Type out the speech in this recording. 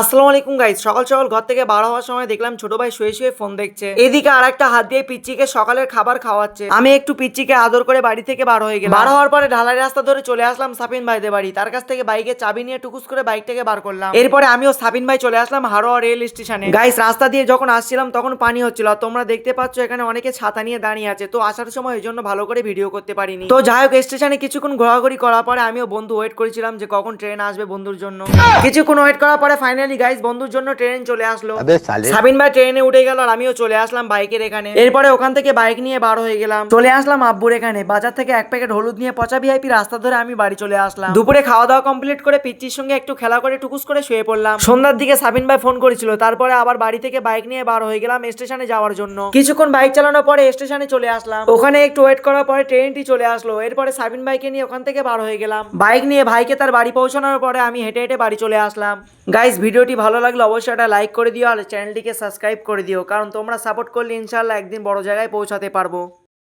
আসসালামু আলাইকুম গাইস সকাল সকাল ঘর থেকে বার হওয়ার সময় দেখলাম ছোট ভাই শুয়ে শুয়ে ফোন দেখছে। এদিকে আর একটা হাত দিয়ে পিচ্চিকে সকালের খাবার খাওয়াচ্ছে। আমি একটু পিচ্চিকে আদর করে বাড়ি থেকে বার হয়ে গেলাম। বার হওয়ার পরে ঢালাই রাস্তা ধরে চলে আসলাম সাপিন ভাইদের বাড়ি। তার কাছ থেকে বাইকের চাবি নিয়ে টুকুস করে বাইকটাকে বার করলাম। এরপরে আমিও সাপিন ভাই চলে আসলাম হারোয়া রেল স্টেশনে। গাইস রাস্তা দিয়ে যখন আসছিলাম, তখন পানি হচ্ছিল। তোমরা দেখতে পাচ্ছ এখানে অনেকে ছাতা নিয়ে দাঁড়িয়ে আছে। তো আসার সময় এই জন্য ভালো করে ভিডিও করতে পারিনি। তো যাই হোক, স্টেশনে কিছুক্ষণ ঘোরাঘুরি করার পরে আমিও বন্ধু ওয়েট করেছিলাম যে কখন ট্রেন আসবে বন্ধুর জন্য। কিছুক্ষণ ওয়েট করার পরে ফাইনালি ফাইনালি গাইস বন্ধুর জন্য ট্রেন চলে আসলো। সাবিন ভাই ট্রেনে উঠে গেল আর আমিও চলে আসলাম বাইকের এখানে। এরপরে ওখান থেকে বাইক নিয়ে বার হয়ে গেলাম। চলে আসলাম আব্বুর এখানে। বাজার থেকে এক প্যাকেট হলুদ নিয়ে পচা ভিআইপি রাস্তা ধরে আমি বাড়ি চলে আসলাম। দুপুরে খাওয়া দাওয়া কমপ্লিট করে পিচ্চির সঙ্গে একটু খেলা করে টুকুস করে শুয়ে পড়লাম। সন্ধ্যার দিকে সাবিন ভাই ফোন করেছিল। তারপরে আবার বাড়ি থেকে বাইক নিয়ে বার হয়ে গেলাম স্টেশনে যাওয়ার জন্য। কিছুক্ষণ বাইক চালানোর পরে স্টেশনে চলে আসলাম। ওখানে একটু ওয়েট করার পরে ট্রেনটি চলে আসলো। এরপরে সাবিন ভাইকে নিয়ে ওখান থেকে বার হয়ে গেলাম। বাইক নিয়ে ভাইকে তার বাড়ি পৌঁছানোর পরে আমি হেঁটে হেঁটে বাড়ি চলে আসলাম। গাইস ভিডিও ভিডিওটি ভালো লাগলে অবশ্যই একটা লাইক করে দিও আর চ্যানেলটিকে সাবস্ক্রাইব করে দিও, কারণ তোমরা সাপোর্ট করলে ইনশাল্লাহ একদিন বড় জায়গায় পৌঁছাতে পারব।